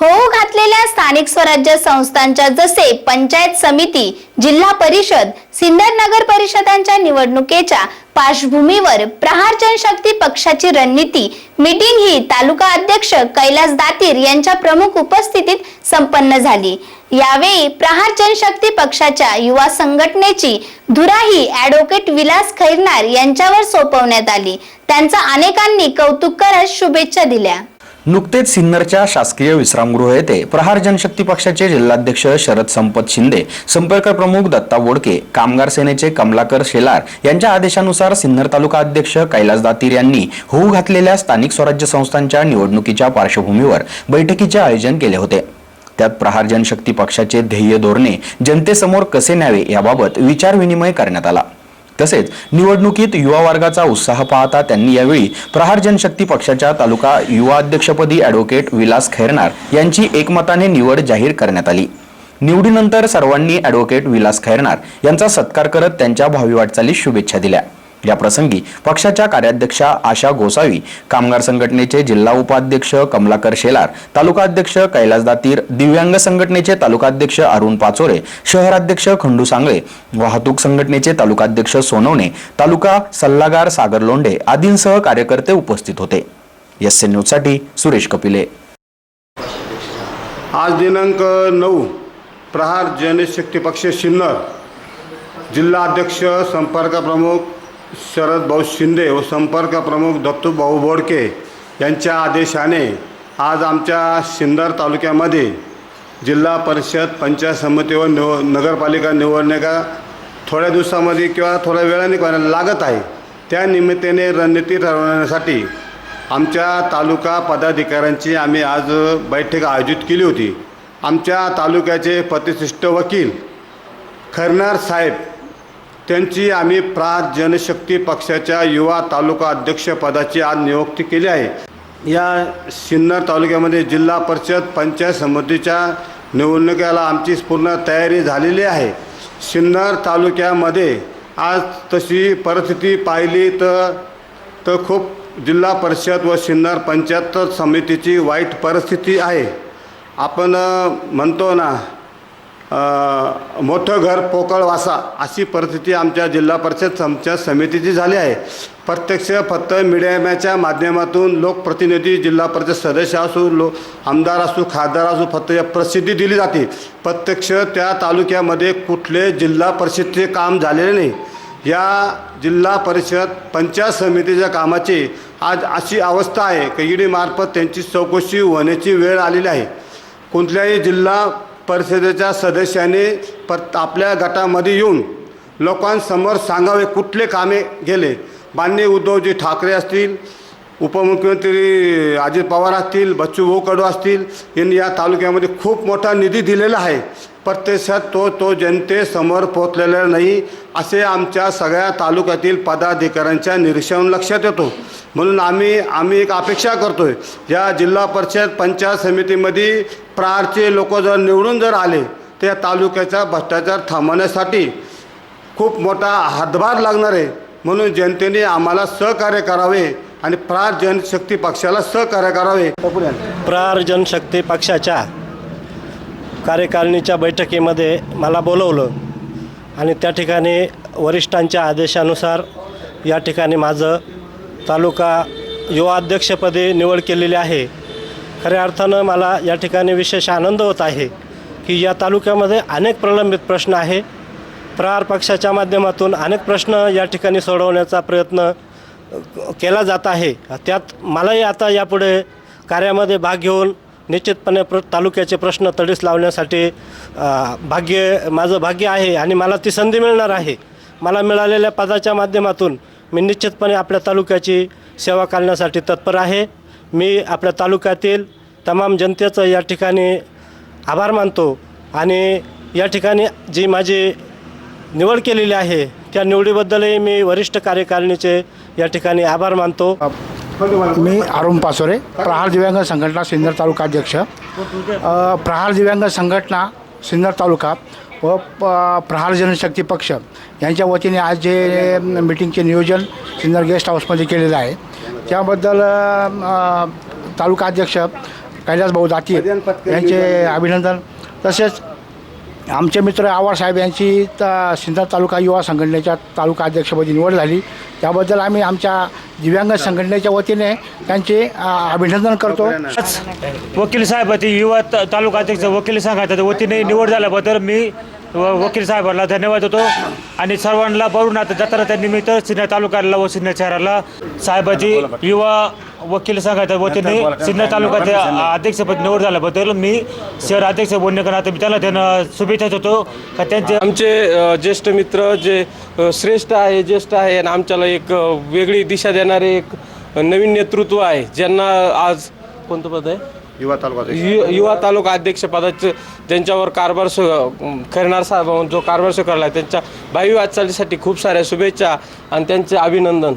होऊ घातलेल्या स्थानिक स्वराज्य संस्थांच्या जसे पंचायत समिती जिल्हा परिषद सिन्नर नगर परिषदांच्या निवडणुकीच्या पार्श्वभूमीवर प्रहार जनशक्ती पक्षाची रणनीती मीटिंग ही तालुका अध्यक्ष कैलास दातीर यांच्या प्रमुख उपस्थितीत संपन्न झाली. यावेळी प्रहार जनशक्ती पक्षाच्या युवा संघटनेची धुराही ऍडव्होकेट विलास खैरनार यांच्यावर सोपवण्यात आली. त्यांचा अनेकांनी कौतुक करत शुभेच्छा दिल्या. नुकतेच सिन्नरच्या शासकीय विश्रामगृह येथे प्रहार जनशक्ती पक्षाचे जिल्हाध्यक्ष शरद संपत शिंदे संपर्क प्रमुख दत्ता वोडके कामगार सेनेचे कमलाकर शेलार यांच्या आदेशानुसार सिन्नर तालुका अध्यक्ष कैलास दातीर यांनी होऊ घातलेल्या स्थानिक स्वराज्य संस्थांच्या निवडणुकीच्या पार्श्वभूमीवर बैठकीचे आयोजन केले होते. त्यात प्रहार जनशक्ती पक्षाचे ध्येय धोरणे जनतेसमोर कसे न्यावे याबाबत विचारविनिमय करण्यात आला. तसेच निवडणुकीत युवा वर्गाचा उत्साह पाहता त्यांनी यावेळी प्रहार जनशक्ती पक्षाच्या तालुका युवा अध्यक्षपदी ॲडव्होकेट विलास खैरनार यांची एकमताने निवड जाहीर करण्यात आली. निवडीनंतर सर्वांनी ॲडव्होकेट विलास खैरनार यांचा सत्कार करत त्यांच्या भावी वाटचालीस शुभेच्छा दिल्या. या प्रसंगी पक्षाच्या कार्याध्यक्षा आशा गोसावी कामगार संघटनेचे जिल्हा उपाध्यक्ष कमलाकर शेलार तालुका अध्यक्ष कैलास दातीर दिव्यांग संघटनेचे तालुकाध्यक्ष अरुण पाचोरे शहराध्यक्ष खंडू सांगळे वाहतूक संघटनेचे तालुकाध्यक्ष सोनवणे तालुका सल्लागार सागर लोंढे आदींसह कार्यकर्ते उपस्थित होते. एस एन न्यूजसाठी सुरेश कपिले. आज दिनांक नऊ प्रहार जनशक्ती पक्ष सिन्नर जिल्हा अध्यक्ष संपर्क प्रमुख शरद भाऊ शिंदे व संपर्क प्रमुख दत्तूभाऊ बोडके यांच्या आदेशाने आज आमच्या शिंदर तालुक्यामध्ये जिल्हा परिषद पंचायत समिती व निव नगरपालिका निवडणुका थोड्या दिवसामध्ये किंवा थोड्या वेळाने करायला लागत आहे. त्या निमित्ताने रणनीती ठरवण्यासाठी आमच्या तालुका पदाधिकाऱ्यांची आम्ही आज बैठक आयोजित केली होती. आमच्या तालुक्याचे प्रतिष्ठित वकील खरनार साहेब त्यांची आम्ही प्रात जनशक्ती पक्षाच्या युवा तालुका अध्यक्षपदाची आज नियुक्ती केली आहे. या सिन्नर तालुक्यामध्ये जिल्हा परिषद पंचायत समितीच्या निवडणुकीला आमची पूर्ण तयारी झालेली आहे. सिन्नर तालुक्यामध्ये आज तशी परिस्थिती पाहिली तर तर खूप जिल्हा परिषद व सिन्नर पंचायत समितीची वाईट परिस्थिती आहे. आपण म्हणतो ना मोठं घर पोकळ वासा अशी परिस्थिती आमच्या जिल्हा परिषद पंचायत समितीची झाली आहे. प्रत्यक्ष फक्त मीडियाच्या माध्यमातून लोकप्रतिनिधी जिल्हा परिषद सदस्य असू लो आमदार असू खासदार असू फक्त या प्रसिद्धी दिली जाते. प्रत्यक्ष त्या तालुक्यामध्ये कुठले जिल्हा परिषदचे काम झालेले नाही. या जिल्हा परिषद पंचायत समितीच्या कामाची आज अशी अवस्था आहे की ईडीमार्फत त्यांची चौकशी होण्याची वेळ आलेली आहे. कोणत्याही जिल्हा परिषदेच्या सदस्याने पर आपल्या गटामध्ये येऊन लोकांसमोर सांगावे कुठले कामे गेले. माननीय उद्धवजी ठाकरे असतील उपमुख्यमंत्री अजित पवार असतील बच्चूभाऊ कडू असतील यांनी या तालुक्यामध्ये खूप मोठा निधी दिलेला आहे. प्रत्यक्षात तो तो जनतेसमोर पोचलेला नाही असे आमच्या सगळ्या तालुक्यातील पदाधिकाऱ्यांच्या निरीक्षण लक्षात येतो. म्हणून आम्ही आम्ही एक अपेक्षा करतोय या जिल्हा परिषद पंचायत समितीमध्ये प्रारचे लोक जर निवडून जर आले तर या तालुक्याचा भ्रष्टाचार थांबवण्यासाठी खूप मोठा हातभार लागणार आहे. म्हणून जनतेने आम्हाला सहकार्य करावे आणि प्रार जनशक्ती पक्षाला सहकार्य करावे. प्रहार जनशक्ती पक्षाच्या कार्यकारिणीच्या बैठकीमध्ये मला बोलवलं आणि त्या ठिकाणी वरिष्ठांच्या आदेशानुसार या ठिकाणी माझं तालुका युवा अध्यक्षपदी निवड केलेली आहे. खऱ्या अर्थानं मला या ठिकाणी विशेष आनंद होत आहे की या तालुक्यामध्ये अनेक प्रलंबित प्रश्न आहे. प्रहार पक्षाच्या माध्यमातून अनेक प्रश्न या ठिकाणी सोडवण्याचा प्रयत्न केला जात आहे. त्यात मलाही आता यापुढे कार्यामध्ये भाग घेऊन निश्चितपणे प्र तालुक्याचे प्रश्न तडीस लावण्यासाठी भाग्य माझं भाग्य आहे आणि मला ती संधी मिळणार आहे. मला मिळालेल्या पदाच्या माध्यमातून मी निश्चितपणे आपल्या तालुक्याची सेवा करण्यासाठी तत्पर आहे. मी आपल्या तालुक्यातील तमाम जनतेचं या ठिकाणी आभार मानतो आणि या ठिकाणी जी माझी निवड केलेली आहे त्या निवडीबद्दलही मी वरिष्ठ कार्यकारिणीचे या ठिकाणी आभार मानतो. मी अरुण पासोरे प्रहार दिव्यांग संघटना सिन्नर तालुका अध्यक्ष. प्रहार दिव्यांग संघटना सिन्नर तालुका व प- प्रहार जनशक्ती पक्ष यांच्या वतीने आज जे मिटिंगचे नियोजन सिन्नर गेस्ट हाऊसमध्ये केलेलं आहे. त्याबद्दल तालुका अध्यक्ष कैलासभाऊ दातीर यांचे अभिनंदन. तसेच आमचे मित्र आवार साहेब यांची त सिन्नर तालुका युवा संघटनेच्या तालुका अध्यक्षपदी निवड झाली. त्याबद्दल आम्ही आमच्या दिव्यांग संघटनेच्या वतीने त्यांचे अभिनंदन करतो. वकील साहेबाची युवा त- तालुका अध्यक्ष वकील संघाच्या वतीने निवड झाल्याबद्दल मी व- वकील साहेबांना धन्यवाद देतो. आणि सर्वांना बरून आता जत्रा निमित्त सिन्नर तालुक्याला व सिन्नर शहराला साहेबाची युवा वकील संघाच्या वतीने सिन्नर तालुक्याच्या अध्यक्षपद निवड झाल्याबद्दल मी शहर अध्यक्ष बोलण्याकरता मी त्यांना त्यांना शुभेच्छा देतो. का त्यांचे आमचे ज्येष्ठ मित्र जे श्रेष्ठ आहे ज्येष्ठ आहे आणि आमच्याला एक वेगळी दिशा देणारे एक नवीन नेतृत्व आहे. ज्यांना आज कोणतं पद आहे? युवा तालुका यु युवा तालुका अध्यक्षपदाचे ज्यांच्यावर कारभार सु खैरनार साहेब जो कारभार स्वीकारला त्यांच्या भावी वाटचालीसाठी खूप साऱ्या शुभेच्छा आणि त्यांचे अभिनंदन.